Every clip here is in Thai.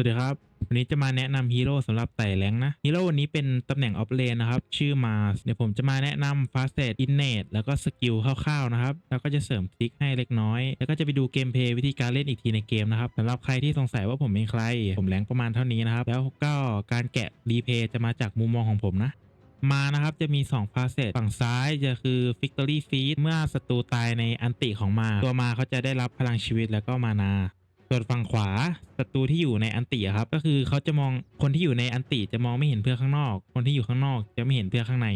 วัสดีครับ วันนี้จะมาแนะนำฮีโร่สำหรับไต่แรงนะฮีโร่วันนี้เป็นตำแหน่งออฟเลนนะครับ ชื่อมาเดี๋ยวผมจะมาแนะนำฟาสเตอินเนตแล้วก็สกิลคร่าวๆนะครับ แล้วก็จะเสริมทริคให้เล็กน้อย แล้วก็จะไปดูเกมเพลย์วิธีการเล่นอีกทีในเกมนะครับสำหรับใครที่สงสัยว่าผมเป็นใคร ผมแรงประมาณเท่านี้นะครับ แล้วก็การแกะรีเพย์จะมาจากมุมมองของผมนะมานะครับ จะมี2ฟาเซตฝั่งซ้ายจะคือ Victory Feed เมื่อศัตรูตายในอันติของมา ตัวมาเขาจะได้รับพลังชีวิตแล้วก็มานา ส่วนฝั่งขวาศัตรูที่อยู่ในอันติครับ ก็คือเขาจะมองคนที่อยู่ในอันติจะมองไม่เห็นเพื่อนข้างนอก คนที่อยู่ข้างนอกจะไม่เห็นเพื่อนข้างใน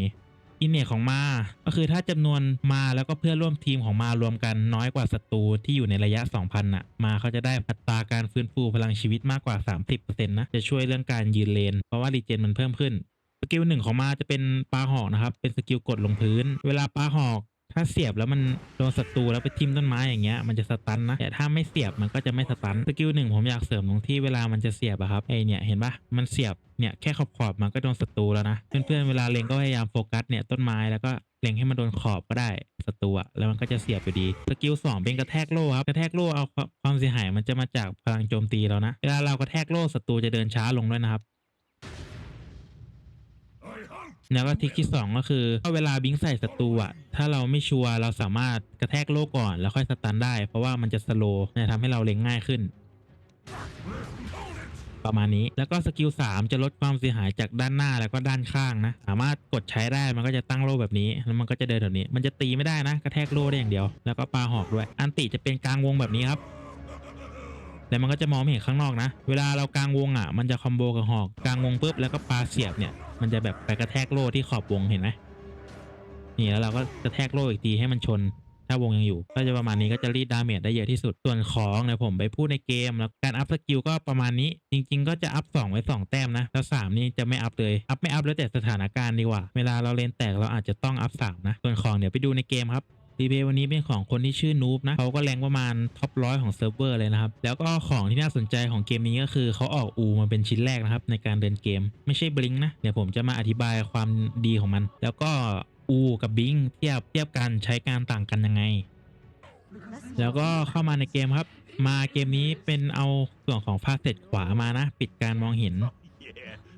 อินเนตของมา ก็คือถ้าจำนวนมาแล้วก็เพื่อนร่วมทีมของมารวมกันน้อยกว่าศัตรูที่อยู่ในระยะ 2,000น่ะ มาเขาจะได้อัตราการฟื้นฟูพลังชีวิตมากกว่า 30%นะ จะช่วยเรื่องการยืนเลน เพราะว่ารีเจนมันเพิ่มขึ้น สกิลหนึ่งของมาจะเป็นปลาหอกนะครับ เป็นสกิลกดลงพื้น เวลาปลาหอก ถ้าเสียบแล้วมันโดนศัตรูแล้วไปทิ่มต้นไม้อย่างเงี้ยมันจะสตันนะแต่ถ้าไม่เสียบมันก็จะไม่สตันสกิลหนึ่งผมอยากเสริมตรงที่เวลามันจะเสียบอะครับไอเนี่ยเห็นปะมันเสียบเนี่ยแค่ขอบขอบๆมันก็โดนศัตรูแล้วนะเพื่อนๆเวลาเล็งก็พยายามโฟกัสเนี่ยต้นไม้แล้วก็เล็งให้มันโดนขอบก็ได้ศัตรูอะแล้วมันก็จะเสียบอยู่ดีสกิลสองเป็นกระแทกโล่ครับกระแทกโล่เอาความความเสียหายมันจะมาจากพลังโจมตีเรานะ เวลาเรากระแทกโล่ศัตรูจะเดินช้าลงด้วยนะครับ แล้วก็ทริคที่ 2 ก็คือถ้าเวลาบิงใส่ศัตรูอะถ้าเราไม่ชัวร์เราสามารถกระแทกโลกก่อน แล้วค่อยสตันได้ เพราะว่ามันจะสโลว์จะทำให้เราเล็งง่ายขึ้น ประมาณนี้แล้วก็สกิล3จะลดความเสียหายจากด้านหน้าแล้วก็ด้านข้างนะ สามารถกดใช้ได้มันก็จะตั้งโล่แบบนี้แล้วมันก็จะเดินแบบนี้ มันจะตีไม่ได้นะกระแทกโล่ได้อย่างเดียว แล้วก็ปาหอกด้วย อันติจะเป็นกลางวงแบบนี้ครับแล้วมันก็จะมองไม่เห็นข้างนอกนะ เวลาเรากลางวงอะ มันจะคอมโบกับหอกกลางวงปุ๊บแล้วก็ปลาเสียบเนี่ย มันจะแบบไปกระแทกโล่ที่ขอบวงเห็นไหมนี่แล้วเราก็กระแทกโล่อีกทีให้มันชน ถ้าวงยังอยู่ ก็จะประมาณนี้ก็จะรีดดาเมจได้เยอะที่สุด ส่วนของเนี่ยผมไปพูดในเกม แล้วการอัพสกิลก็ประมาณนี้ จริง ๆ ก็จะอัพ2ไว้ 2 แต้มนะ แล้ว 3 นี่จะไม่อัพเลย อัพไม่อัพแล้วแต่สถานการณ์ดีกว่า เวลาเราเลนแตกเราอาจจะต้องอัพ3นะ ส่วนของเดี๋ยวไปดูในเกมครับ รีเพย์วันนี้เป็นของคนที่ชื่อนูบนะเขาก็แรงประมาณท็อปร้อยของเซิร์ฟเวอร์เลยนะครับ แล้วก็ของที่น่าสนใจของเกมนี้ก็คือเขาออกอูมาเป็นชิ้นแรกนะครับ ในการเดินเกม ไม่ใช่บลิงนะ เดี๋ยวผมจะมาอธิบายความดีของมัน แล้วก็อูกับบิงเทียบเทียบกันใช้การต่างกันยังไง แล้วก็เข้ามาในเกมครับ มาเกมนี้เป็นเอาส่วนของภาคเสร็จขวามานะ ปิดการมองเห็น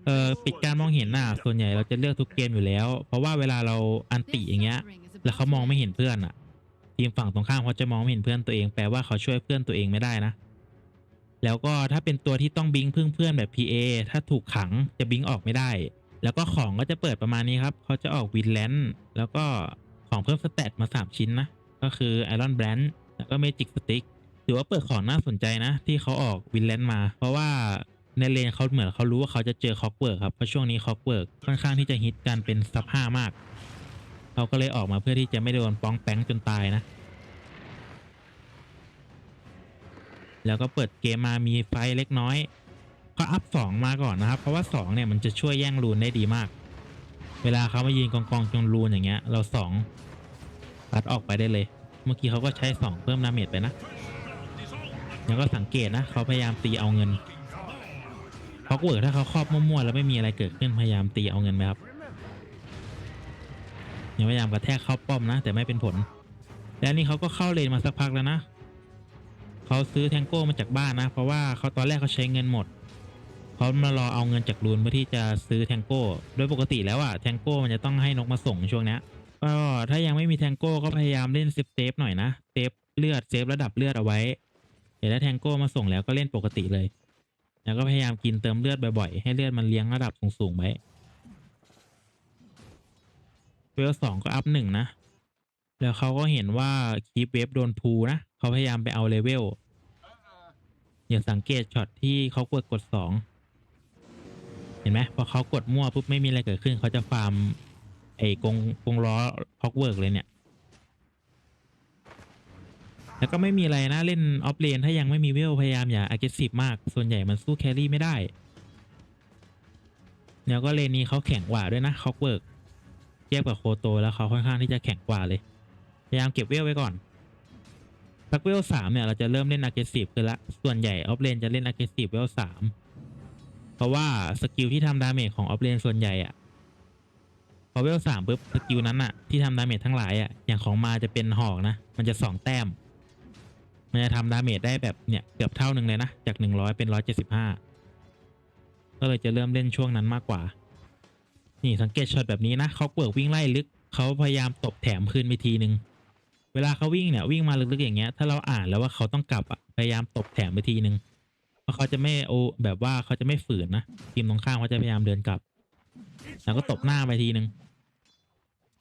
เออปิดการมองเห็นน่ะส่วนใหญ่เราจะเลือกทุกเกมอยู่แล้ว เพราะว่าเวลาเราอันติอย่างเงี้ย แล้วเขามองไม่เห็นเพื่อนอะทีมฝั่งตรงข้ามเขาจะมองไม่เห็นเพื่อนตัวเองแปลว่าเขาช่วยเพื่อนตัวเองไม่ได้นะ แล้วก็ถ้าเป็นตัวที่ต้องบิงพึ่งเพื่อนแบบ PA ถ้าถูกขังจะบิงออกไม่ได้ แล้วก็ของก็จะเปิดประมาณนี้ครับเขาจะออกวินแลนด์แล้วก็ของเพิ่มสเตตมา 3 ชิ้นนะ ก็คือไอรอนแบรนด์แล้วก็เมจิกสติ๊กถือว่าเปิดของน่าสนใจนะ ที่เขาออกวินแลนด์มา เพราะว่าในเลนเขาเหมือนเขารู้ว่าเขาจะเจอคอกเวิร์กครับเพราะช่วงนี้คอกเวิร์กค่อนข้างที่จะฮิตกันเป็นซับห้ามาก เขาก็เลยออกมาเพื่อที่จะไม่โดนป้องแป้งจนตายนะ แล้วก็เปิดเกมมามีไฟเล็กน้อย ก็อัพ2มาก่อนนะครับ เพราะว่า2เนี่ยมันจะช่วยแย่งรูนได้ดีมาก เวลาเขามายืนกองกองจนรูนอย่างเงี้ย เรา2ตัดออกไปได้เลย เมื่อกี้เขาก็ใช้2เพิ่มดาเมจไปนะแล้วก็สังเกตนะเขาพยายามตีเอาเงินเขาเวิร์กถ้าเขาครอบมั่วๆแล้วไม่มีอะไรเกิดขึ้นพยายามตีเอาเงินไหมครับ ยังพยายามกระแทกเข้าป้อมนะ แต่ไม่เป็นผล แล้วนี่เขาก็เข้าเลนมาสักพักแล้วนะเขาซื้อแทงโก้มาจากบ้านนะ เพราะว่าเขาตอนแรกเขาใช้เงินหมดเขามารอเอาเงินจากรูนเพื่อที่จะซื้อแทงโก้โดยปกติแล้วอะแทงโก้มันจะต้องให้นกมาส่งช่วงนี้ก็ถ้ายังไม่มีแทงโก้ก็พยายามเล่นเซฟเซฟหน่อยนะเซฟเลือดเซฟระดับเลือดเอาไว้เดี๋ยวถ้าแทงโก้มาส่งแล้วก็เล่นปกติเลย แล้วก็พยายามกินเติมเลือดบ่อยๆให้เลือดมันเลี้ยงระดับสูงๆไว้ เวลสองก็อัพหนึ่งนะ แล้วเขาก็เห็นว่าคีปเวฟโดนพูนะเขาพยายามไปเอาเลเวลอย่าสังเกตช็อตที่เขากดกดสองเห็นไหมพอเขากดมั่วปุ๊บไม่มีอะไรเกิดขึ้นเขาจะฟาร์มไอ้กงกงล้อฮอกเวิร์กเลยเนี่ย แล้วก็ไม่มีอะไรนะเล่นออฟเลนถ้ายังไม่มีเวลพยายามอย่า aggressive มาก ส่วนใหญ่มันสู้แครี่ไม่ได้ แล้วก็เลนนี้เขาแข็งกว่าด้วยนะฮอกเวิร์ก เทียบกับโคโตแล้วเขาค่อนข้างที่จะแข็งกว่าเลย พยายามเก็บเวลไว้ก่อนสักเวลสามเนี่ยเราจะเริ่มเล่น aggressive ขึ้นละ ส่วนใหญ่ออฟเลนจะเล่น aggressive เวลสามเพราะว่าสกิลที่ทำดาเมจของออฟเลนส่วนใหญ่อะพอเวลสามปุ๊บสกิลนั้นอะที่ทำดาเมจทั้งหลายอะอย่างของมาจะเป็นหอกนะ มันจะสองแต้ม มันจะทำดาเมจได้แบบเนี่ยเกือบเท่าหนึ่งเลยนะ จากหนึ่งร้อยเป็นร้อยเจ็ดสิบห้าก็เลยจะเริ่มเล่นช่วงนั้นมากกว่า นี่สังเกตช็อตแบบนี้นะเขาเปิดวิ่งไล่ลึกเขาพยายามตบแถมคืนไปทีนึงเวลาเขาวิ่งเนี่ยวิ่งมาลึกๆอย่างเงี้ยถ้าเราอ่านแล้วว่าเขาต้องกลับอะพยายามตบแถมไปทีนึงเพราะเขาจะไม่โอแบบว่าเขาจะไม่ฝืนนะทีมตรงข้ามเขาจะพยายามเดินกลับ แล้วก็ตบหน้าไปทีนึง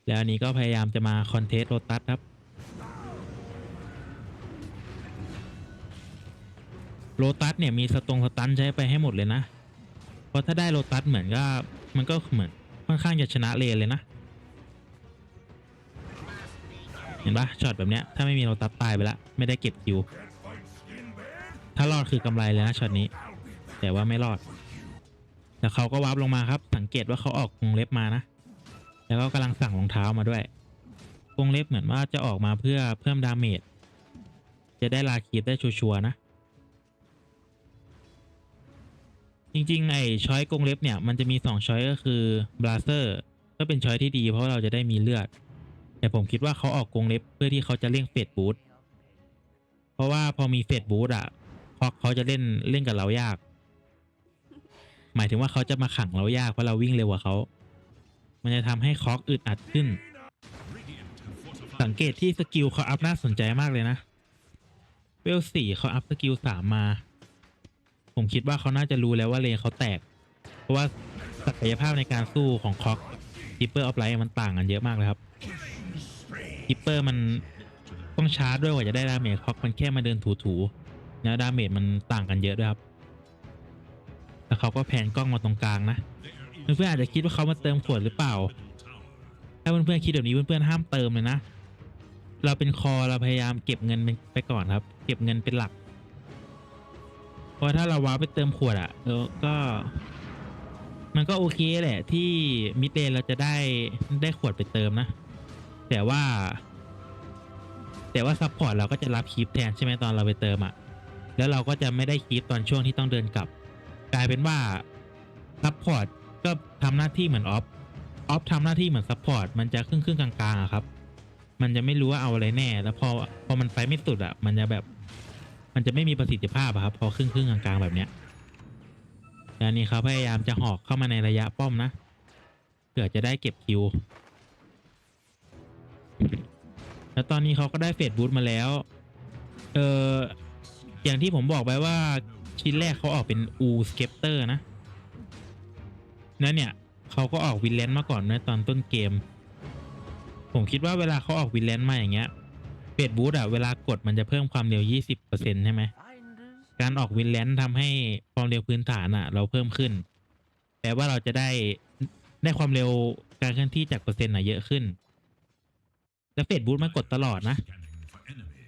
แล้วอันนี้ก็พยายามจะมาคอนเทสโรตัสครับโรตัสเนี่ยมีสตรงสตันใช้ไปให้หมดเลยนะ เพราะถ้าได้โรตัสเหมือนก็มันก็เหมือน ค่อนข้างจะชนะเลนเลยนะ เห็นปะช็อตแบบเนี้ยถ้าไม่มีโราตัสตายไปละไม่ได้เก็บคิว ถ้ารอดคือกำไรเลยนะช็อตนี้ แต่ว่าไม่รอด แต่เขาก็วาร์ปลงมาครับ สังเกตว่าเขาออกกรงเล็บมานะ แล้วก็กำลังสั่งรองเท้ามาด้วยกรงเล็บเหมือนว่าจะออกมาเพื่อเพิ่มดาเมจจะได้ลาคีบได้ชัวร์ๆนะ จริงๆไอ้ช้อยกรงเล็บเนี่ยมันจะมีสองช้อยก็คือบราเซอร์ก็เป็นช้อยที่ดีเพราะเราจะได้มีเลือด แต่ผมคิดว่าเขาออกกรงเล็บเพื่อที่เขาจะเร่งเฟดบูทเพราะว่าพอมีเฟดบูทอะพอกเขาจะเล่นเล่นกับเรายาก หมายถึงว่าเขาจะมาขังเรายากเพราะเราวิ่งเร็วกว่าเขา มันจะทำให้คอกอึดอัดขึ้น สังเกตที่สกิลเขาอัพน่าสนใจมากเลยนะเวลสี่เขาอัพสกิลสามมา ผมคิดว่าเขาน่าจะรู้แล้วว่าเลนเขาแตก เพราะว่าศักยภาพในการสู้ของคอกคิปเปอร์ออฟไลท์มันต่างกันเยอะมากเลยครับคิปเปอร์มันต้องชาร์จด้วยกว่าจะได้ดาเมจคอกมันแค่มาเดินถูๆแล้วดาเมจมันต่างกันเยอะด้วยครับแล้วเขาก็แผนกล้องมาตรงกลางนะเพื่อนๆอาจจะคิดว่าเขามาเติมขวดหรือเปล่า ถ้าเพื่อนๆคิดแบบนี้เพื่อนๆห้ามเติมเลยนะ เราเป็นคอเราพยายามเก็บเงินไปก่อนครับ เก็บเงินเป็นหลัก เพราะถ้าเราว้าร์ปไปเติมขวดอะ่ะเออก็ มันก็โอเคแหละที่มิดเลนเราจะได้ได้ขวดไปเติมนะ แต่ว่า แต่ว่าซัพพอร์ตเราก็จะรับคลิปแทนใช่ไหมตอนเราไปเติมอะ่ะแล้วเราก็จะไม่ได้คลิปตอนช่วงที่ต้องเดินกลับ กลายเป็นว่าซัพพอร์ตก็ทำหน้าที่เหมือนออฟออฟทำหน้าที่เหมือนซัพพอร์ตมันจะครึ่งครึ่งกลางๆอะครับ มันจะไม่รู้ว่าเอาอะไรแน่ แล้วพอพอมันไฟไม่สุดอะมันจะแบบ มันจะไม่มีประสิทธิภาพครับ พอครึ่งครึ่งๆกลางๆแบบเนี้ยแล้วนี่เขาพยายามจะหอกเข้ามาในระยะป้อมนะเผื่อจะได้เก็บคิว แล้วตอนนี้เขาก็ได้เฟดบูทมาแล้ว เอออย่างที่ผมบอกไปว่าชิ้นแรกเขาออกเป็นอูสเก็ปเตอร์นะแล้วเนี่ยเขาก็ออกวินแลนด์มาก่อนในตอนต้นเกม ผมคิดว่าเวลาเขาออกวินแลนด์มาอย่างเงี้ย เฟดบูทอะเวลากดมันจะเพิ่มความเร็ว 20%ใช่ไหม การออกวินแลนด์ทำให้ความเร็วพื้นฐานอะเราเพิ่มขึ้น แปลว่าเราจะได้ได้ความเร็วการเคลื่อนที่จากเปอร์เซ็นต์อะเยอะขึ้น แล้วเฟดบูทมันกดตลอดนะ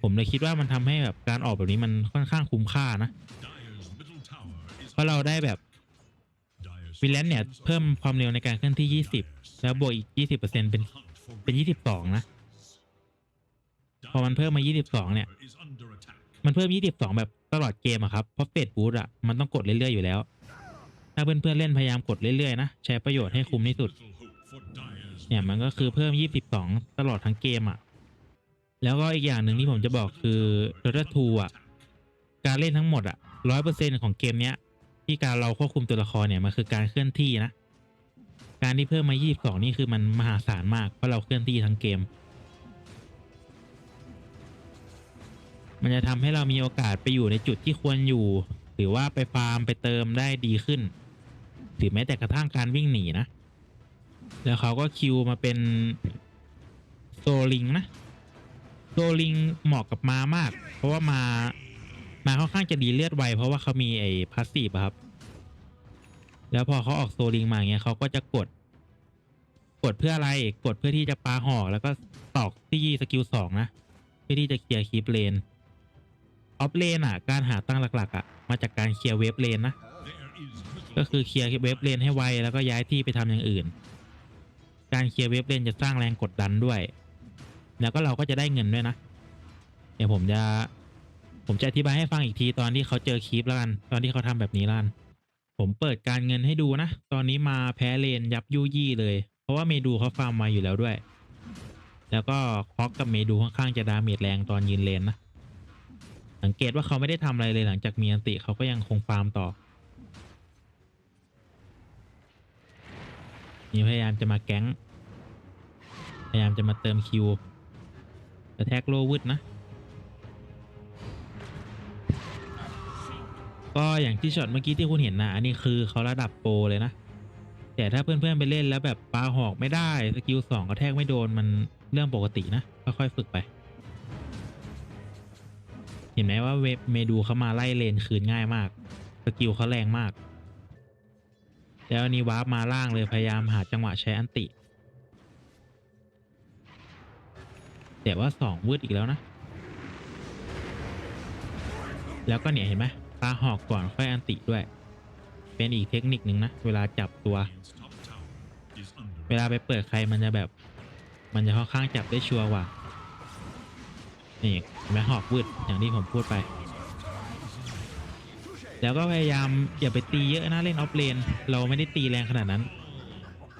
ผมเลยคิดว่ามันทำให้แบบการออกแบบนี้มันค่อนข้างคุ้มค่านะ เพราะเราได้แบบวินแลนด์เนี่ยเพิ่มความเร็วในการเคลื่อนที่ 20 แล้วบวกอีก 20%เป็นเป็น 22 นะ พอมันเพิ่มมา 22 เนี่ย มันเพิ่ม 22 แบบตลอดเกมอะครับ เพราะเฟดบูทอะมันต้องกดเรื่อยๆอยู่แล้ว ถ้าเพื่อนๆเล่นพยายามกดเรื่อยๆนะใช้ประโยชน์ให้คุ้มที่สุด เนี่ยมันก็คือเพิ่ม 22 ตลอดทั้งเกมอะแล้วก็อีกอย่างหนึ่งที่ผมจะบอกคือ Dota 2อะการเล่นทั้งหมดอะ100%ของเกมเนี้ยที่การเราควบคุมตัวละครเนี่ยมันคือการเคลื่อนที่นะ การที่เพิ่มมา 22 นี่คือมันมหาศาลมากเพราะเราเคลื่อนที่ทั้งเกม มันจะทำให้เรามีโอกาสไปอยู่ในจุดที่ควรอยู่ หรือว่าไปฟาร์มไปเติมได้ดีขึ้น หรือแม้แต่กระทั่งการวิ่งหนีนะ แล้วเขาก็คิวมาเป็นโซลิงนะโซลิงเหมาะกับมามาก เพราะว่ามามาค่อนข้างจะดีเลือดไว เพราะว่าเขามีไอ้พาสซีฟครับ แล้วพอเขาออกโซลิงมาอย่างเงี้ยเขาก็จะกด กดเพื่ออะไรกดเพื่อที่จะปาหอกแล้วก็ตอกที่สกิลสองนะ เพื่อที่จะเคลียร์คีปเลน ออฟเลนอะ การหาตั้งหลักๆ อะ มาจากการเคลียร์เวฟเลนนะ ก็คือเคลียร์เวฟเลนให้ไวแล้วก็ย้ายที่ไปทำอย่างอื่น การเคลียร์เวฟเลนจะสร้างแรงกดดันด้วย แล้วก็เราก็จะได้เงินด้วยนะ เดี๋ยวผมจะ ผมจะอธิบายให้ฟังอีกทีตอนที่เขาเจอคลิปแล้วกัน ตอนที่เขาทำแบบนี้ล้วกันผมเปิดการเงินให้ดูนะ ตอนนี้มาแพ้เลนยับยุยี่เลย เพราะว่าเมดูเขาฟาร์มมาอยู่แล้วด้วย แล้วก็คอกกับเมดูค่อนข้างจะดาเมจแรงตอนยืนเลนนะ สังเกตว่าเขาไม่ได้ทำอะไรเลยหลังจากมีอันติเขาก็ยังคงฟาร์มต่อ นี่พยายามจะมาแก๊ง พยายามจะมาเติมคิวกระแทกโลวืดนะ ก็อย่างที่ช็อตเมื่อกี้ที่คุณเห็นนะ อันนี้คือเขาระดับโปรเลยนะ แต่ถ้าเพื่อนๆไปเล่นแล้วแบบปลาหอกไม่ได้ สกิลสองกระแทกไม่โดนมันเรื่องปกตินะ ค่อยๆฝึกไป ห็นไหมว่าเวฟเมดูเขามาไล่เลนคืนง่ายมาก สกิลเขาแรงมาก แล้วนนี้วาร์ปมาล่างเลยพยายามหาจังหวะใช้อันติ แต่ว่าสองวืดอีกแล้วนะ แล้วก็เนี่ยเห็นไหมปลาหอกก่อนค่อยอันติด้วย เป็นอีกเทคนิคหนึ่งนะ เวลาจับตัว เวลาไปเปิดใครมันจะแบบ มันจะค่อนข้างจับได้ชัวร์กว่า นี่เห็นไหมหอกวืดอย่างที่ผมพูดไป แล้วก็พยายามอย่าไปตีเยอะนะเล่นออฟเลน เราไม่ได้ตีแรงขนาดนั้น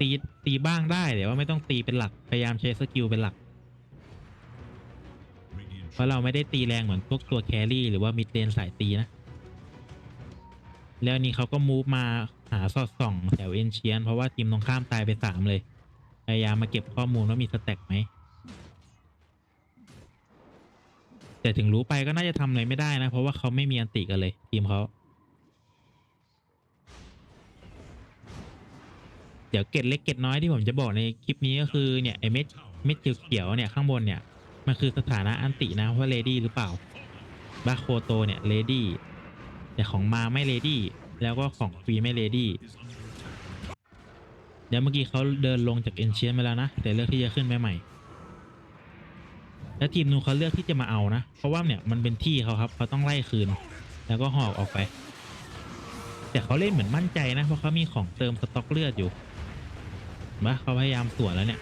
ตีตีบ้างได้แต่ว่าไม่ต้องตีเป็นหลักพยายามใช้สกิลเป็นหลัก เพราะเราไม่ได้ตีแรงเหมือนพวกตัวแครี่หรือว่ามิดเลนสายตีนะ แล้วนี่เขาก็มูฟมาหาสอดส่องแถวเอนเชียนเพราะว่าทีมตรงข้ามตายไปสามเลย พยายามมาเก็บข้อมูลว่ามีสแต็กไหม แต่ถึงรู้ไปก็น่าจะทำอะไรไม่ได้นะ เพราะว่าเขาไม่มีอันติกันเลย ทีมเขาเดี๋ยวเกร็ดเล็กเกร็ดน้อยที่ผมจะบอกในคลิปนี้ก็คือเนี่ยไอเม็ดเม็ดเขียวๆเนี่ยข้างบนเนี่ยมันคือสถานะอันตินะว่าเลดี้หรือเปล่าบาโคโตเนี่ยเลดี้แต่ของมาไม่เลดี้แล้วก็ของฟรีไม่เลดี้เดี๋ยวเมื่อกี้เขาเดินลงจากเอนเชียนไปแล้วนะแต่เลือกที่จะขึ้นไปใหม่ แล้วทีมนู้นเขาเลือกที่จะมาเอานะ เพราะว่าเนี่ยมันเป็นที่เขาครับเขาต้องไล่คืน แล้วก็หอกออกไป แต่เขาเล่นเหมือนมั่นใจนะ เพราะเขามีของเติมสต็อกเลือดอยู่เห็นปะเขาพยายามสวนแล้วเนี่ย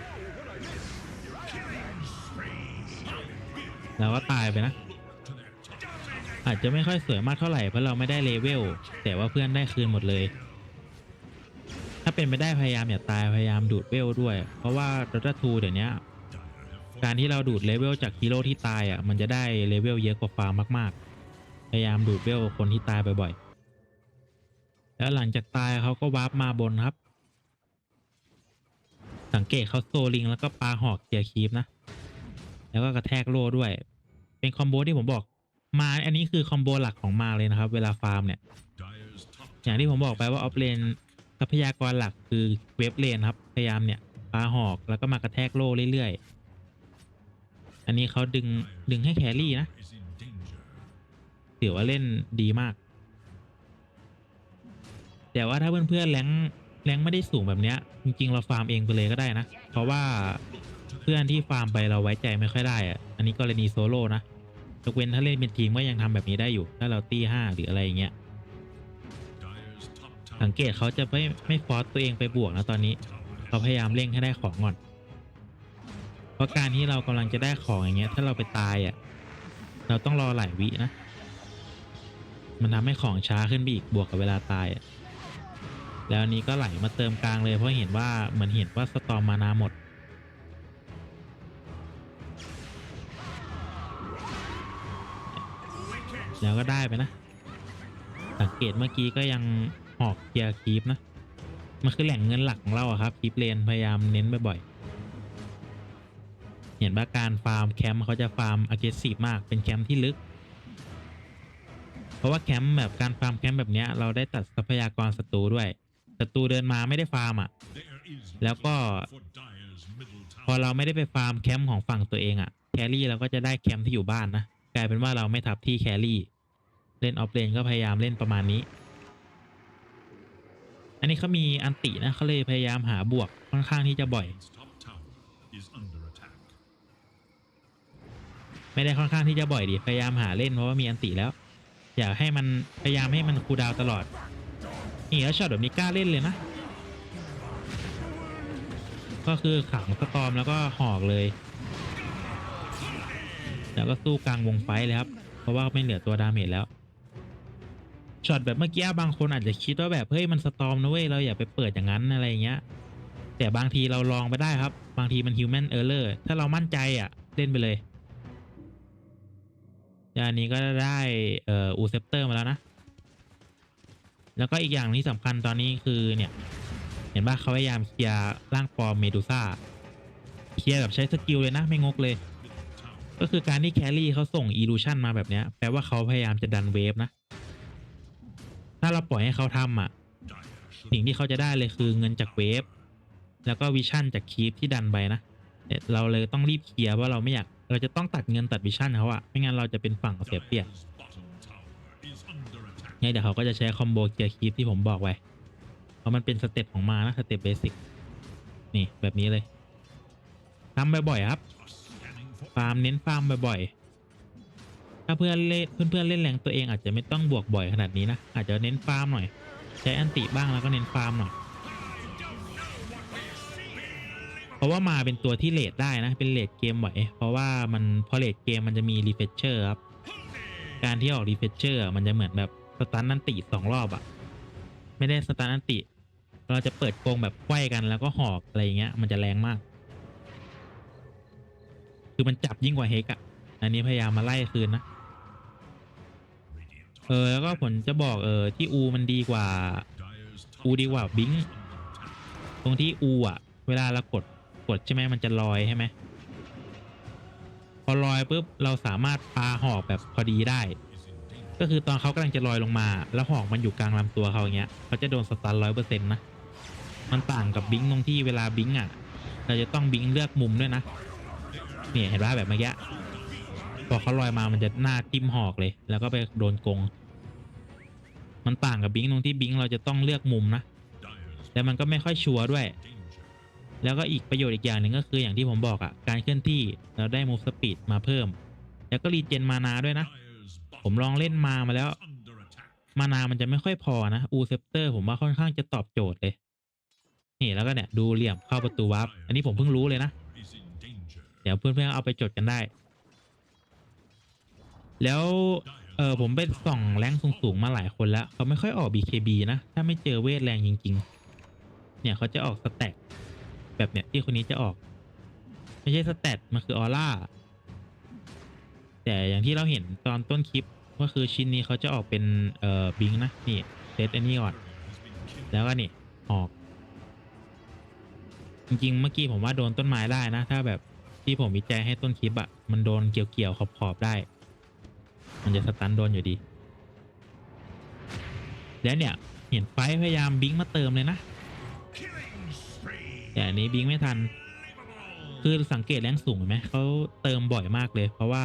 แล้วก็ตายไปนะ อาจจะไม่ค่อยสวยมากเท่าไหร่เพราะเราไม่ได้เลเวลแต่ว่าเพื่อนได้คืนหมดเลย ถ้าเป็นไปได้พยายามอย่าตายพยายามดูดเวลด้วย เพราะว่าดอททูเดี๋ยวนี้ การที่เราดูดเลเวลจากฮีโร่ที่ตายอะมันจะได้เลเวลเยอะกว่าฟาร์มมากๆ พยายามดูดเลเวลคนที่ตายบ่อยๆ แล้วหลังจากตายเขาก็วาร์ปมาบนครับ สังเกตเขาโซลิงแล้วก็ปลาหอกเกียร์คีปนะ แล้วก็กระแทกโล่ด้วย เป็นคอมโบที่ผมบอกมาอันนี้คือคอมโบหลักของมาเลยนะครับ เวลาฟาร์มเนี่ย อย่างที่ผมบอกไปว่าออฟเลนทรัพยากรหลักคือเวฟเลนครับ พยายามเนี่ยปลาหอกแล้วก็มากระแทกโล่เรื่อยๆ อันนี้เขาดึงดึงให้แครี่นะถือว่าเล่นดีมาก แต่ว่าถ้าเพื่อนๆแรงแรงไม่ได้สูงแบบเนี้ย จริงๆ เราฟาร์มเองไปเลยก็ได้นะ เพราะว่าเพื่อนที่ฟาร์มไปเราไว้ใจไม่ค่อยได้อะอันนี้กรณีโซโล่นะยกเว้นถ้าเล่นเป็นทีมก็ยังทำแบบนี้ได้อยู่ ถ้าเราตีห้าหรืออะไรอย่างเงี้ย สังเกตเขาจะไม่ไม่ฟอสตัวเองไปบวกนะตอนนี้ เขาพยายามเร่งให้ได้ของก่อน เพราะการที่เรากำลังจะได้ของอย่างเงี้ย ถ้าเราไปตายอะ เราต้องรอหลายวินะ มันทำให้ของช้าขึ้นไปอีกบวกกับเวลาตายอะ แล้วอันนี้ก็ไหลมาเติมกลางเลยเพราะเห็นว่าเหมือนเห็นว่าสตอมมานาหมด แล้วก็ได้ไปนะ สังเกตเมื่อกี้ก็ยังหอกเกียร์คีปนะ มันคือแหล่งเงินหลักของเราอะครับคีปเลนพยายามเน้นบ่อยๆ เห็นว่าการฟาร์มแคมป์เขาจะฟาร์ม a g g r e s s i v e มากเป็นแคมป์ที่ลึก เพราะว่าแคมป์แบบการฟาร์มแคมป์แบบเนี้ยเราได้ตัดทรัพยากรศัตรูด้วยศัตรูเดินมาไม่ได้ฟาร์มอะ แล้วก็ พอเราไม่ได้ไปฟาร์มแคมป์ของฝั่งตัวเองอะแครี่เราก็จะได้แคมป์ที่อยู่บ้านนะกลายเป็นว่าเราไม่ทับที่แครี่เล่นออฟเลนก็พยายามเล่นประมาณนี้ อันนี้เขามีอันตินะเขาเลยพยายามหาบวกค่อนข้างที่จะบ่อย ไม่ได้ค่อนข้างที่จะบ่อยดิพยายามหาเล่นเพราะว่ามีอันติแล้ว อยากให้มันพยายามให้มันคูดาวตลอดนี่แล้วช็อตแบบนี้กล้าเล่นเลยนะ ก็คือขังสตอมแล้วก็หอกเลย แล้วก็สู้กลางวงไฟเลยครับ เพราะว่าไม่เหลือตัวดาเมจแล้วช็อตแบบเมื่อกี้บางคนอาจจะคิดว่าแบบเฮ้ยมันสตอมนะเว้ยเราอย่าไปเปิดอย่างนั้นอะไรเงี้ย แต่บางทีเราลองไปได้ครับ บางทีมัน human error ถ้าเรามั่นใจอะเล่นไปเลย แล้วอันนี้ก็ได้เอ่ออูเซปเตอร์มาแล้วนะ แล้วก็อีกอย่างที่สำคัญตอนนี้คือเนี่ย เห็นปะเขาพยายามเคลียร์ร่างปลอมเมดูซ่าเคลียร์แบบใช้สกิลเลยนะไม่งกเลย ก็คือการที่แครี่เขาส่งอีลูชันมาแบบเนี้ยแปลว่าเขาพยายามจะดันเวฟนะ ถ้าเราปล่อยให้เขาทำอะ สิ่งที่เขาจะได้เลยคือเงินจากเวฟแล้วก็วิชั่นจากคีปที่ดันไปนะเนี่ยเราเลยต้องรีบเคลียร์ว่าเราไม่อยาก เราจะต้องตัดเงินตัดวิชั่นเขาอะไม่งั้นเราจะเป็นฝั่งเสียเปรียบไงเดี๋ยวเขาก็จะใช้คอมโบเคลียร์คีปที่ผมบอกไว้ เพราะมันเป็นสเต็ปของมานะสเต็ปเบสิกนี่แบบนี้เลยทำบ่อยๆครับ ฟาร์มเน้นฟาร์มบ่อยๆ ถ้าเพื่อนเล่นเพื่อนๆเล่นแรงตัวเองอาจจะไม่ต้องบวกบ่อยขนาดนี้นะ อาจจะเน้นฟาร์มหน่อย ใช้อันติบ้างแล้วก็เน้นฟาร์มหน่อย เพราะว่ามาเป็นตัวที่เลดได้นะ เป็นเลดเกมไหว เพราะว่ามันพอเลดเกมมันจะมีรีเฟชเชอร์ครับ การที่ออกรีเฟชเชอร์มันจะเหมือนแบบสตันนันติสองรอบอะไม่ได้สตันนันติ เราจะเปิดโกงแบบไขว้กันแล้วก็หอกอะไรอย่างเงี้ย มันจะแรงมาก คือมันจับยิ่งกว่าเฮกอะอันนี้พยายามมาไล่คืนนะ เออแล้วก็ผมจะบอกเออที่อูมันดีกว่า อูดีกว่าบิงตรงที่อูอะเวลาเรากด กดใช่ไหมมันจะลอยใช่ไหมพอลอยปุ๊บเราสามารถปาหอกแบบพอดีได้ ก็คือตอนเขากำลังจะลอยลงมา แล้วหอกมันอยู่กลางลำตัวเขาอย่างเงี้ยเขาจะโดนสตันร้อยเปอร์เซ็นต์นะมันต่างกับบิงตรงที่เวลาบิงอะ เราจะต้องบิงเลือกมุมด้วยนะเนี่ยเห็นว่าแบบเมื่อกี้พอเขาลอยมามันจะหน้าจิ้มหอกเลย แล้วก็ไปโดนกง มันต่างกับบิงตรงที่บิงเราจะต้องเลือกมุมนะแล้วมันก็ไม่ค่อยชัวร์ด้วย แล้วก็อีกประโยชน์อีกอย่างหนึ่งก็คืออย่างที่ผมบอกอะ่ะ การเคลื่อนที่เราได้ move speed มาเพิ่ม แล้วก็รีเจนมานาด้วยนะ ผมลองเล่นมามาแล้ว มานามันจะไม่ค่อยพอนะ อูเซปเตอร์ผมว่าค่อนข้างจะตอบโจทย์เลย นี่แล้วก็เนี่ยดูเหลี่ยมเข้าประตูวับอันนี้ผมเพิ่งรู้เลยนะ เดี๋ยวเพื่อนๆเอาไปจดกันได้ แล้วเออผมไปส่องแรงสูงๆมาหลายคนแล้ว เขาไม่ค่อยออก BKB นะ ถ้าไม่เจอเวทแรงจริง ๆ เนี่ยเขาจะออกสแต็ก แบบเนี้ยที่คนนี้จะออก ไม่ใช่สแตทมันคือออร่าแต่อย่างที่เราเห็นตอนต้นคลิปก็คือชิ้นนี้เขาจะออกเป็นเอ่อบิงนะนี่เซตอันนี้ก่อน แล้วก็นี่ออก จริงๆ เมื่อกี้ผมว่าโดนต้นไม้ได้นะ ถ้าแบบที่ผมวิจัยให้ต้นคลิปอะมันโดนเกี่ยวๆขอบๆได้ มันจะสตันโดนอยู่ดี แล้วเนี่ยเห็นไฟพยายามบิงมาเติมเลยนะ แต่อันนี้บิงไม่ทัน คือสังเกตแรงสูงเห็นไหมเขาเติมบ่อยมากเลย เพราะว่า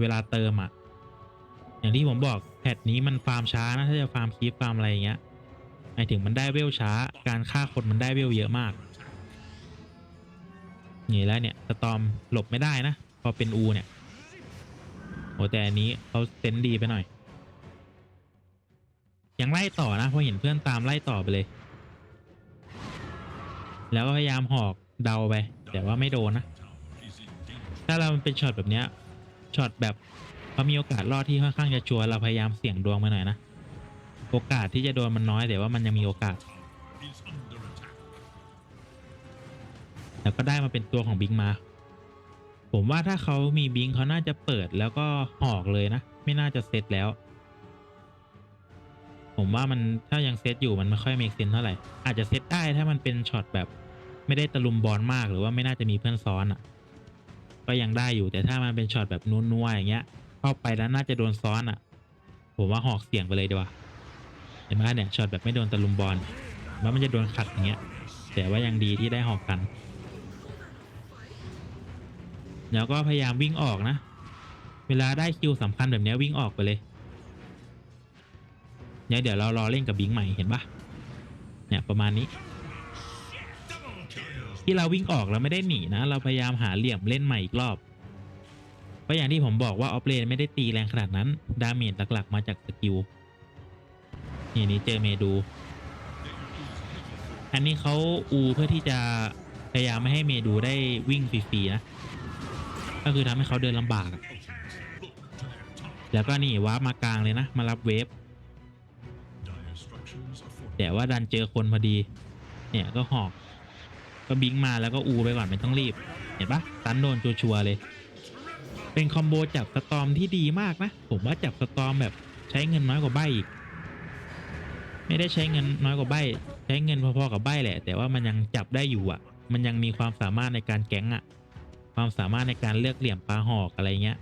เวลาเติมอะ อย่างที่ผมบอกแพทนี้มันฟาร์มช้านะถ้าจะฟาร์มคีฟฟาร์มอะไรอย่างเงี้ยหมายถึงมันได้เวลช้า การฆ่าคนมันได้เวลเยอะมากนี่แล้วเนี่ยสตอมหลบไม่ได้นะ พอเป็นอูเนี่ยโอ้แต่อันนี้เขาเซนส์ดีไปหน่อย ยังไล่ต่อนะเพราะเห็นเพื่อนตามไล่ต่อไปเลย แล้วก็พยายามหอกเดาไปแต่ว่าไม่โดนนะ ถ้าเราเป็นช็อตแบบเนี้ยช็อตแบบเขามีโอกาสรอดที่ค่อนข้างจะชัวร์เราพยายามเสี่ยงดวงมาหน่อยนะโอกาสที่จะโดนมันน้อยแต่ว่ามันยังมีโอกาสแล้วก็ได้มาเป็นตัวของบิงมา ผมว่าถ้าเขามีบิงเขาน่าจะเปิดแล้วก็หอกเลยนะ ไม่น่าจะเซตแล้ว ผมว่ามันถ้ายังเซตอยู่มันไม่ค่อยเมกเซนเท่าไหร่ อาจจะเซตได้ถ้ามันเป็นช็อตแบบ ไม่ได้ตะลุมบอลมากหรือว่าไม่น่าจะมีเพื่อนซ้อนอะ่ะ ก็ยังได้อยู่แต่ถ้ามันเป็นช็อตแบบนัวๆอย่างเงี้ย เข้าไปแล้วน่าจะโดนซ้อนอะ่ะ ผมว่าหอกเสี่ยงไปเลยดีกว่าเห็นไหมเนี่ยช็อตแบบไม่โดนตะลุมบอลว่ามันจะโดนขัดอย่างเงี้ย แต่ว่ายังดีที่ได้หอกกันแล้วก็พยายามวิ่งออกนะ เวลาได้คิวสำคัญแบบนี้วิ่งออกไปเลย เนี่ยเดี๋ยวเรารอเล่นกับบิงใหม่เห็นปะเนี่ยประมาณนี้ ที่เราวิ่งออกเราไม่ได้หนีนะ เราพยายามหาเหลี่ยมเล่นใหม่อีกรอบเพราะอย่างที่ผมบอกว่าออฟเลนไม่ได้ตีแรงขนาดนั้น ดาเมจหลักๆมาจากสกิลนี่นี่เจอเมดู อันนี้เขาอูเพื่อที่จะพยายามไม่ให้เมดูได้วิ่งฟรีๆนะ ก็คือทำให้เขาเดินลำบาก แล้วก็นี่วาร์ปมากลางเลยนะ มารับเวฟ แต่ว่าดันเจอคนพอดี เนี่ยก็หอกก็บิงมาแล้วก็อูไปก่อนไม่ต้องรีบ เห็นปะตันโดนชัวร์เลย เป็นคอมโบจับสตอมที่ดีมากนะ ผมว่าจับสตอมแบบใช้เงินน้อยกว่าใบอีก ไม่ได้ใช้เงินน้อยกว่าใบ ใช้เงินพอๆกับใบแหละ แต่ว่ามันยังจับได้อยู่อะ มันยังมีความสามารถในการแก๊งอะ ความสามารถในการเลือกเหลี่ยมปลาหอกอะไรเงี้ย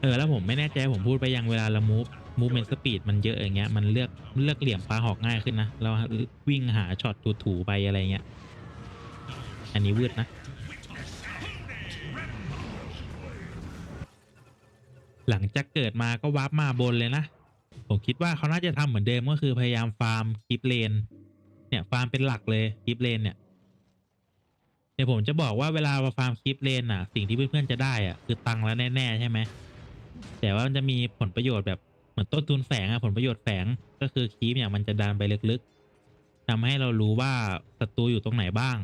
เออแล้วผมไม่แน่ใจผมพูดไปยังเวลาเรามูฟ มูฟเมนต์สปีดมันเยอะอย่างเงี้ยมันเลือกเลือกเหลี่ยมปลาหอกง่ายขึ้นนะเราวิ่งหาช็อตถูๆไปอะไรเงี้ยอันนี้วืดนะ หลังจากเกิดมาก็วาร์ปมาบนเลยนะ ผมคิดว่าเขาน่าจะทำเหมือนเดิมก็คือพยายามฟาร์มคลิปเลน เนี่ยฟาร์มเป็นหลักเลยคลิปเลนเนี่ยเดี๋ยวผมจะบอกว่าเวลาเราฟาร์มคลิปเลนอะ สิ่งที่เพื่อนๆจะได้อะคือตังค์แล้วแน่ๆใช่ไหมแต่ว่ามันจะมีผลประโยชน์แบบ มือนต้นทุนแฝงอะผลประโยชน์แฝงก็คือคลิปเนี่ยมันจะดันไปลึกๆทำให้เรารู้ว่าศัตรูอยู่ตรงไหนบ้าง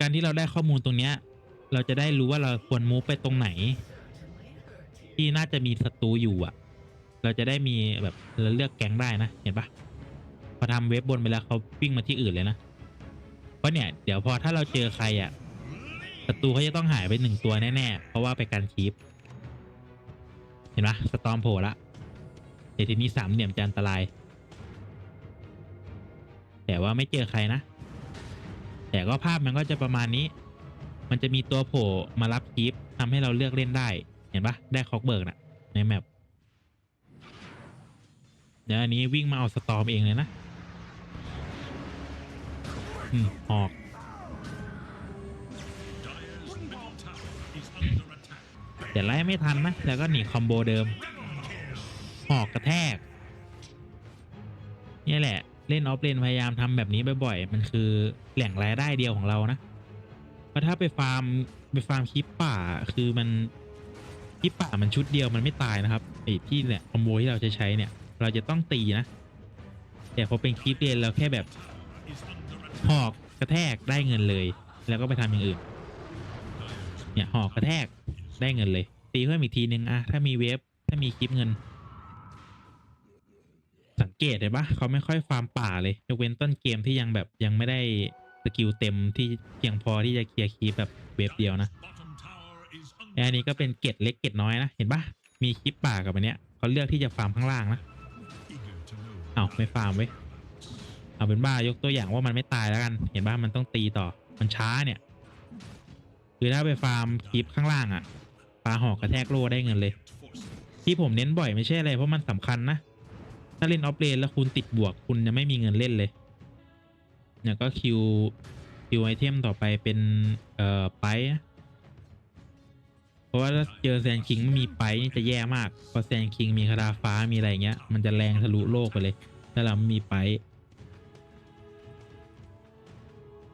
การที่เราได้ข้อมูลตรงเนี้ย เราจะได้รู้ว่าเราควรมูฟไปตรงไหน ที่น่าจะมีศัตรูอยู่อะเราจะได้มีแบบเราเลือกแก๊งได้นะ เห็นปะพอทำเว็บบนไปแล้วเขาวิ่งมาที่อื่นเลยนะ เพราะเนี่ยเดี๋ยวพอถ้าเราเจอใครอะศัตรูเขาจะต้องหายไปหนึ่งตัวแน่ๆ เพราะว่าไปการคีป เห็นปะสตอมโผล่ละเดี๋ยวทีนี้สามเหลี่ยมจะอันตราย แต่ว่าไม่เจอใครนะ แต่ก็ภาพมันก็จะประมาณนี้ มันจะมีตัวโผล่มารับคีปทำให้เราเลือกเล่นได้ เห็นปะได้คอกเบิร์กนะในแมปเดี๋ยวอันนี้วิ่งมาเอาสตอมเองเลยนะ อืมออก แต่ไล่ไม่ทันนะ แล้วก็หนีคอมโบเดิม หอกกระแทก นี่แหละ เล่นออฟเลนพยายามทำแบบนี้บ่อยๆ มันคือแหล่งรายได้เดียวของเรานะ เพราะถ้าไปฟาร์มไปฟาร์มคลิปป่าคือมันคลิปป่ามันชุดเดียวมันไม่ตายนะครับไอ้ที่เนี่ยคอมโบที่เราจะใช้เนี่ย เราจะต้องตีนะ แต่พอเป็นคลิปเลนเราแค่แบบหอกกระแทกได้เงินเลย แล้วก็ไปทำอย่างอื่น เนี่ยหอกกระแทก ได้เงินเลย ตีเพิ่มอีกทีนึงอะถ้ามีเวฟถ้ามีคลิปเงิน สังเกตเห็นปะเขาไม่ค่อยฟาร์มป่าเลยยกเว้นต้นเกมที่ยังแบบยังไม่ได้สกิลเต็มที่เพียงพอที่จะเคลียร์คีปแบบเวฟเดียวนะอันนี้ก็เป็นเกตเล็กเกตน้อยนะ เห็นปะมีคลิปป่ากับอันเนี้ยเขาเลือกที่จะฟาร์มข้างล่างนะเอาไม่ฟาร์มเว้ยเอาเป็นบ้ายกตัวอย่างว่ามันไม่ตายแล้วกัน เห็นปะมันต้องตีต่อ มันช้าเนี่ย คือถ้าไปฟาร์มคลิปข้างล่างอะ ปลาหอกกระแทกโล่ได้เงินเลย ที่ผมเน้นบ่อยไม่ใช่อะไรเพราะมันสำคัญนะ ถ้าเล่นออฟเลนแล้วคุณติดบวกคุณจะไม่มีเงินเล่นเลยเนี่ยก็คิวคิวไอเทมต่อไปเป็นเอ่อไปเพราะว่าถ้าเจอแซนคิงไม่มีไปนี่จะแย่มากเพราะแซนคิงมีคาราฟ้ามีอะไรเงี้ย มันจะแรงทะลุโลกไปเลย ถ้าเราไม่มีไป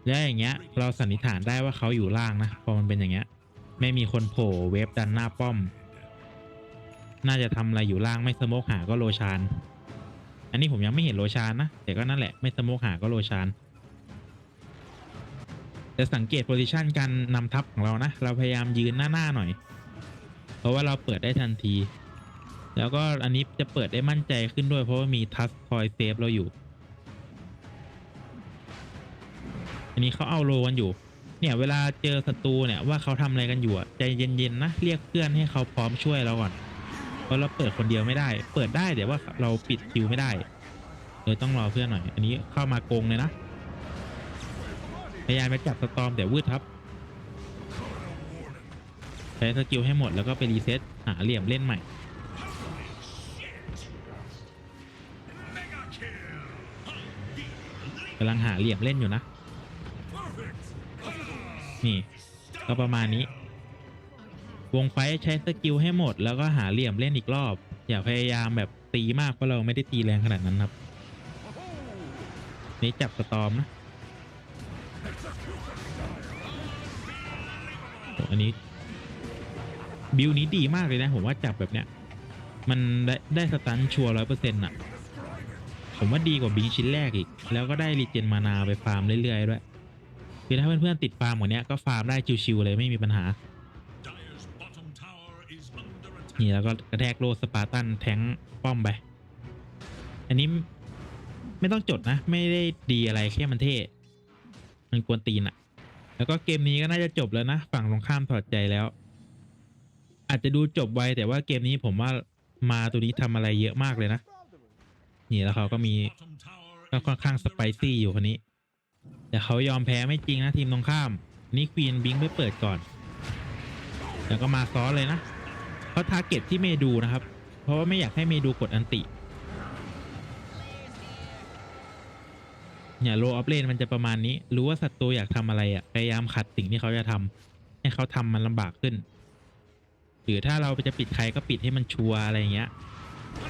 แล้วอย่างเงี้ย เราสันนิษฐานได้ว่าเขาอยู่ล่างนะพอมันเป็นอย่างเงี้ย ไม่มีคนโผล่เวฟดันหน้าป้อม น่าจะทำอะไรอยู่ล่างไม่สโมกหาก็โลชาน อันนี้ผมยังไม่เห็นโลชานนะ แต่ก็นั่นแหละไม่สโมกหาก็โลชานจะสังเกตโพซิชันการนำทัพของเรานะ เราพยายามยืนหน้า ๆ หน่อย เพราะว่าเราเปิดได้ทันที แล้วก็อันนี้จะเปิดได้มั่นใจขึ้นด้วยเพราะว่ามีทัสคอยเซฟเราอยู่ อันนี้เขาเอาโลกันอยู่ เนี่ยเวลาเจอศัตรูเนี่ยว่าเขาทำอะไรกันอยู่ใจเย็นๆนะเรียกเพื่อนให้เขาพร้อมช่วยเราก่อนเพราะเราเปิดคนเดียวไม่ได้ เปิดได้แต่ว่าเราปิดคิวไม่ได้เลยต้องรอเพื่อนหน่อย อันนี้เข้ามาโกงเลยนะพยายามไปจับสตอมแต่วืดครับใช้สกิลให้หมดแล้วก็ไปรีเซ็ตหาเหลี่ยมเล่นใหม่กำลังหาเหลี่ยมเล่นอยู่นะ นี่ ก็ประมาณนี้ วงไฟใช้สกิลให้หมด แล้วก็หาเหลี่ยมเล่นอีกรอบ อย่าพยายามแบบตีมากเพราะเราไม่ได้ตีแรงขนาดนั้นครับ นี่จับสตอมนะอันนี้ บิวนี้ดีมากเลยนะ ผมว่าจับแบบเนี้ย มันได้ได้สตันชัวร์ร้อยเปอร์เซ็นต์อะ ผมว่าดีกว่าบิงชิ้นแรกอีก แล้วก็ได้รีเจนมานาไปฟาร์มเรื่อยๆด้วย คือถ้าเพื่อนๆติดฟาร์มกว่านี้ยก็ฟาร์มได้ชิวๆเลยไม่มีปัญหา นี่แล้วก็กระแทกโลสปาร์ตันแทงป้อมไป อันนี้ไม่ต้องจดนะ ไม่ได้ดีอะไรแค่มันเท่ มันกวนตีนอะแล้วก็เกมนี้ก็น่าจะจบแล้วนะ ฝั่งตรงข้ามถอดใจแล้ว อาจจะดูจบไวแต่ว่าเกมนี้ผมว่ามาตัวนี้ทำอะไรเยอะมากเลยนะ นี่แล้วเขาก็มีก็ค่อนข้างสไปซี่อยู่คนนี้ แต่เขายอมแพ้ไม่จริงนะทีมตรงข้าม นี่ควีนบิงไปเปิดก่อน แล้วก็มาซ้อนเลยนะเขาทาร์เก็ตที่เมดูนะครับ เพราะว่าไม่อยากให้เมดูกดอันติ เนี่ยโลออฟเลนมันจะประมาณนี้ รู้ว่าศัตรูอยากทำอะไรอะ่ะ พยายามขัดสิ่งที่เขาจะทำให้เขาทำมันลำบากขึ้น หรือถ้าเราจะปิดใครก็ปิดให้มันชัวอะไรอย่างเงี้ย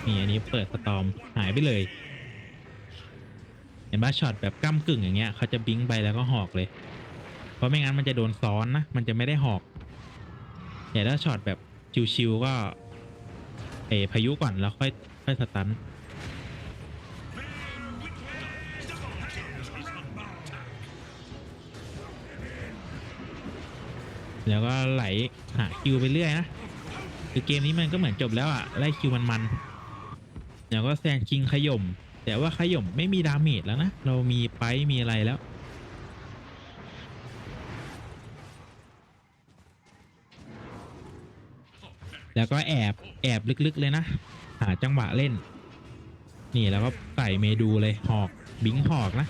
นี่อันนี้เปิดสตอมหายไปเลย เห็นปะช็อตแบบก้ากึ่งอย่างเงี้ยเขาจะบิงไปแล้วก็หอกเลย เพราะไม่งั้นมันจะโดนซ้อนนะ มันจะไม่ได้หอกแต่ถ้าช็อตแบบชิวๆก็เอพายุก่อนแล้วค่อยค่อยสตันแล้วก็ไหลหาคิวไปเรื่อยนะคือเกมนี้มันก็เหมือนจบแล้วอะไล่คิวมันมันๆแล้วก็แซงคิงขย่ม แต่ว่าขย่มไม่มีดาเมจแล้วนะ เรามีไปมีอะไรแล้ว แล้วก็แอบแอบลึกๆเลยนะ หาจังหวะเล่น นี่แล้วก็ใส่เมดูเลยหอกบิงหอกนะ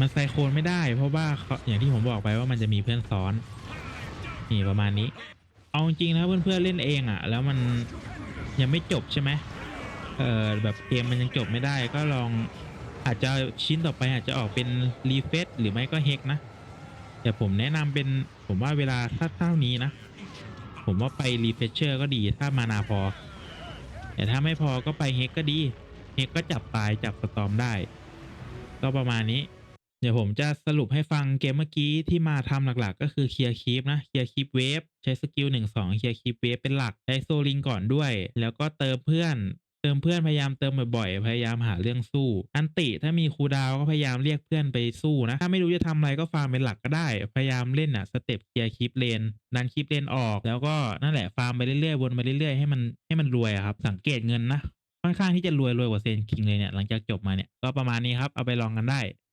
มันไซโคนไม่ได้ เพราะว่าอย่างที่ผมบอกไปว่ามันจะมีเพื่อนซ้อน นี่ประมาณนี้ เอาจริงนะเพื่อนๆเล่นเองอะ่ะ แล้วมันยังไม่จบใช่ไหม เออแบบเกมมันยังจบไม่ได้ก็ลองอาจจะชิ้นต่อไปอาจจะออกเป็นรีเฟซหรือไม่ก็เฮกนะแต่ผมแนะนำเป็นผมว่าเวลาถ้าเท่านี้นะ ผมว่าไปรีเฟชเชอร์ก็ดีถ้ามานาพอ แต่ถ้าไม่พอก็ไปเฮกก็ดีเฮกก็จับตายจับสตอมได้ ก็ประมาณนี้ เดี๋ยวผมจะสรุปให้ฟังเกมเมื่อกี้ที่มาทำหลักๆ ก็คือเคลียร์คีปนะเคลียร์คีปเวฟใช้สกิลหนึ่งสองเคลียร์คีปเวฟเป็นหลักใช้โซลิงก่อนด้วย แล้วก็เติมเพื่อน เติมเพื่อนพยายามเติมบ่อยๆ พยายามหาเรื่องสู้ อันติถ้ามีคูดาวก็พยายามเรียกเพื่อนไปสู้นะ ถ้าไม่รู้จะทำอะไรก็ฟาร์มเป็นหลักก็ได้ พยายามเล่นอะสเต็ปเคลียร์คีปเลนดันคลิปเลนออก แล้วก็นั่นแหละฟาร์มไปเรื่อยๆวนไปเรื่อยๆให้มันให้มันรวยครับ สังเกตเงินนะค่อนข้างที่จะรวยรวยกว่าเซนคิงเลยเนี่ยหลังจากจบมาเนี่ยก็ประมาณนี้ครับเอาไปลองกันได้